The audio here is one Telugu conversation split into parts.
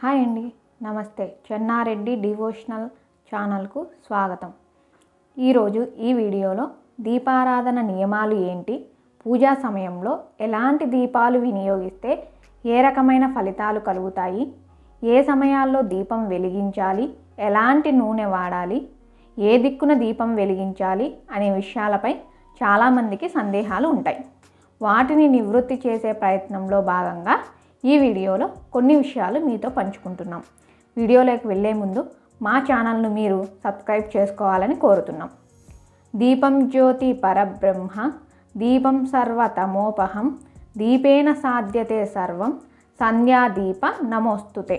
హాయ్ అండి. నమస్తే. చెన్నారెడ్డి డివోషనల్ ఛానల్కు స్వాగతం. ఈరోజు ఈ వీడియోలో దీపారాధన నియమాలు ఏంటి? పూజా సమయంలో ఎలాంటి దీపాలు వినియోగిస్తే ఏ రకమైన ఫలితాలు కలుగుతాయి? ఏ సమయాల్లో దీపం వెలిగించాలి? ఎలాంటి నూనె వాడాలి? ఏ దిక్కున దీపం వెలిగించాలి? అనే విషయాలపై చాలామందికి సందేహాలు ఉంటాయి. వాటిని నివృత్తి చేసే ప్రయత్నంలో భాగంగా ఈ వీడియోలో కొన్ని విషయాలు మీతో పంచుకుంటున్నాం. వీడియోలోకి వెళ్ళే ముందు మా ఛానల్ను మీరు సబ్స్క్రైబ్ చేసుకోవాలని కోరుతున్నాం. దీపం జ్యోతి పరబ్రహ్మ దీపం సర్వతమోపహం దీపేన సాధ్యతే సర్వం సంధ్యాదీప నమోస్తుతే.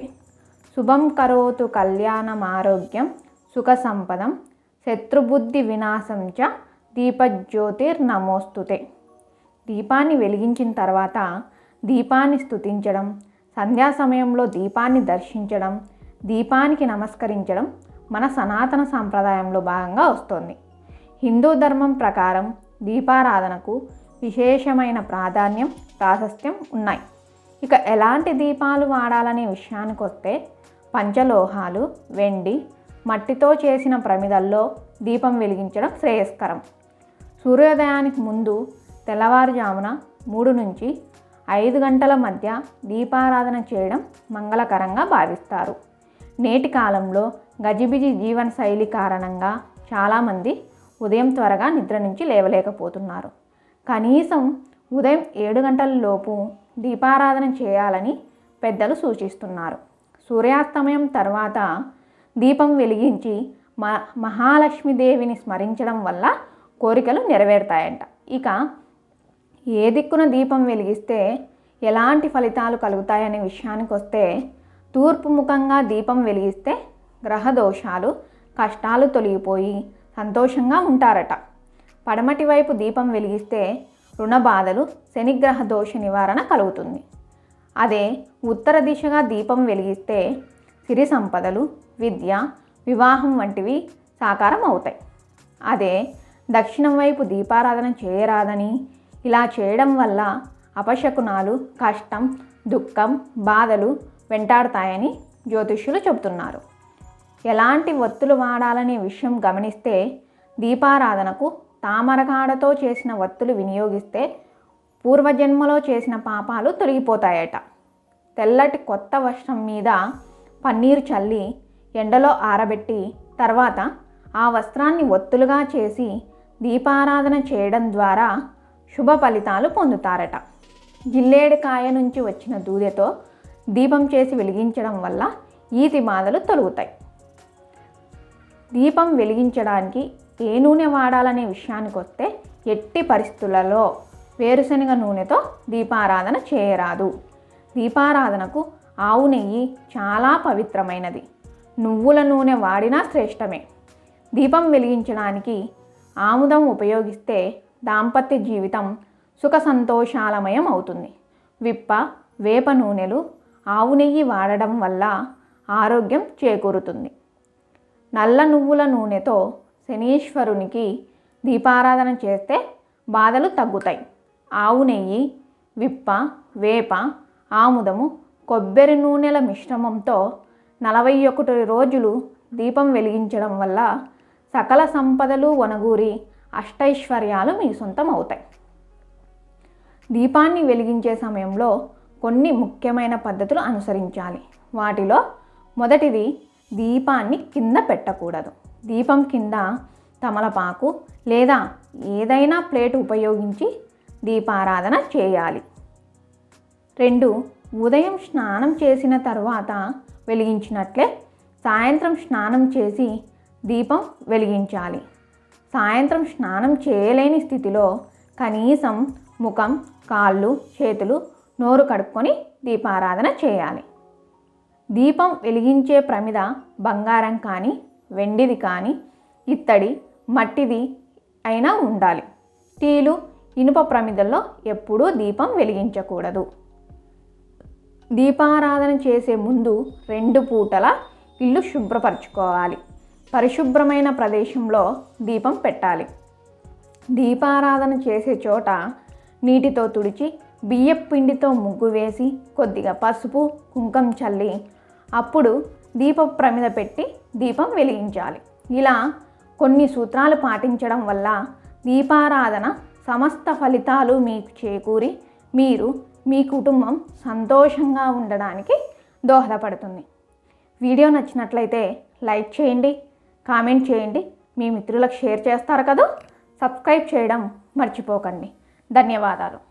శుభం కరోతు కళ్యాణం ఆరోగ్యం సుఖ సంపదం శత్రుబుద్ధి వినాశం చ దీపజ్యోతిర్నమోస్తుతే. దీపాన్ని వెలిగించిన తర్వాత దీపాన్ని స్తుతించడం సంధ్యా సమయంలో దీపాన్ని దర్శించడం దీపానికి నమస్కరించడం మన సనాతన సాంప్రదాయంలో భాగంగా వస్తుంది. హిందూ ధర్మం ప్రకారం దీపారాధనకు విశేషమైన ప్రాధాన్యం ప్రాశస్త్యం ఉన్నాయి. ఇక ఎలాంటి దీపాలు వాడాలనే విషయానికి వస్తే పంచలోహాలు వెండి మట్టితో చేసిన ప్రమిదల్లో దీపం వెలిగించడం శ్రేయస్కరం. సూర్యోదయానికి ముందు తెల్లవారుజామున మూడు నుంచి ఐదు గంటల మధ్య దీపారాధన చేయడం మంగళకరంగా భావిస్తారు. నేటి కాలంలో గజిబిజి జీవన శైలి కారణంగా చాలామంది ఉదయం త్వరగా నిద్ర నుంచి లేవలేకపోతున్నారు. కనీసం ఉదయం ఏడు గంటల లోపు దీపారాధన చేయాలని పెద్దలు సూచిస్తున్నారు. సూర్యాస్తమయం తర్వాత దీపం వెలిగించి మ మహాలక్ష్మీదేవిని స్మరించడం వల్ల కోరికలు నెరవేరుతాయంట. ఇక ఏ దిక్కున దీపం వెలిగిస్తే ఎలాంటి ఫలితాలు కలుగుతాయనే విషయానికి వస్తే తూర్పు ముఖంగా దీపం వెలిగిస్తే గ్రహ దోషాలు కష్టాలు తొలగిపోయి సంతోషంగా ఉంటారట. పడమటి వైపు దీపం వెలిగిస్తే రుణ బాధలు శనిగ్రహ దోష నివారణ కలుగుతుంది. అదే ఉత్తర దిశగా దీపం వెలిగిస్తే సిరి సంపదలు విద్య వివాహం వంటివి సాకారం అవుతాయి అదే దక్షిణం వైపు దీపారాధన చేయరాదని ఇలా చేయడం వల్ల అపశకునాలు కష్టం దుఃఖం బాధలు వెంటాడతాయని జ్యోతిష్యులు చెబుతున్నారు. ఎలాంటి ఒత్తులు వాడాలనే విషయం గమనిస్తే దీపారాధనకు తామరకాడతో చేసిన ఒత్తులు వినియోగిస్తే పూర్వజన్మలో చేసిన పాపాలు తొలగిపోతాయట. తెల్లటి కొత్త వస్త్రం మీద పన్నీరు చల్లి ఎండలో ఆరబెట్టి తర్వాత ఆ వస్త్రాన్ని ఒత్తులుగా చేసి దీపారాధన చేయడం ద్వారా శుభ ఫలితాలు పొందుతారట. జిల్లేడు కాయ నుంచి వచ్చిన దూదెతో దీపం చేసి వెలిగించడం వల్ల ఈతి బాధలు తొలుగుతాయి. దీపం వెలిగించడానికి ఏ నూనె వాడాలనే విషయానికి వస్తే ఎట్టి పరిస్థితులలో వేరుశనగ నూనెతో దీపారాధన చేయరాదు. దీపారాధనకు ఆవు నెయ్యి చాలా పవిత్రమైనది. నువ్వుల నూనె వాడినా శ్రేష్టమే. దీపం వెలిగించడానికి ఆముదం ఉపయోగిస్తే దాంపత్య జీవితం సుఖ సంతోషాలమయం అవుతుంది. విప్ప వేప నూనెలు ఆవు నెయ్యి వాడడం వల్ల ఆరోగ్యం చేకూరుతుంది. నల్ల నువ్వుల నూనెతో శనీశ్వరునికి దీపారాధన చేస్తే బాధలు తగ్గుతాయి. ఆవు నెయ్యి విప్ప వేప ఆముదము కొబ్బరి నూనెల మిశ్రమంతో నలభై ఒకటి రోజులు దీపం వెలిగించడం వల్ల సకల సంపదలు వనగూరి అష్టైశ్వర్యాలు మీ సొంతం అవుతాయి దీపాన్ని వెలిగించే సమయంలో కొన్ని ముఖ్యమైన పద్ధతులు అనుసరించాలి. వాటిలో మొదటిది దీపాన్ని కింద పెట్టకూడదు. దీపం కింద తమలపాకు లేదా ఏదైనా ప్లేట్ ఉపయోగించి దీపారాధన చేయాలి. రెండు ఉదయం స్నానం చేసిన తర్వాత వెలిగించినట్లే సాయంత్రం స్నానం చేసి దీపం వెలిగించాలి. సాయంత్రం స్నానం చేయలేని స్థితిలో కనీసం ముఖం కాళ్ళు చేతులు నోరు కడుక్కొని దీపారాధన చేయాలి. దీపం వెలిగించే ప్రమిద బంగారం కానీ వెండిది కానీ ఇత్తడి మట్టిది అయినా ఉండాలి. స్టీలు ఇనుప ప్రమిదల్లో ఎప్పుడూ దీపం వెలిగించకూడదు. దీపారాధన చేసే ముందు రెండు పూటల ఇల్లు శుభ్రపరచుకోవాలి. పరిశుభ్రమైన ప్రదేశంలో దీపం పెట్టాలి. దీపారాధన చేసే చోట నీటితో తుడిచి బియ్యపు పిండితో ముగ్గు వేసి కొద్దిగా పసుపు కుంకం చల్లి అప్పుడు దీప ప్రమిద పెట్టి దీపం వెలిగించాలి. ఇలా కొన్ని సూత్రాలు పాటించడం వల్ల దీపారాధన సమస్త ఫలితాలు మీకు చేకూరి మీరు మీ కుటుంబం సంతోషంగా ఉండడానికి దోహదపడుతుంది. వీడియో నచ్చినట్లయితే లైక్ చేయండి కామెంట్ చేయండి. మీ మిత్రులకు షేర్ చేస్తారు కదా. సబ్స్క్రైబ్ చేయడం మర్చిపోకండి. ధన్యవాదాలు.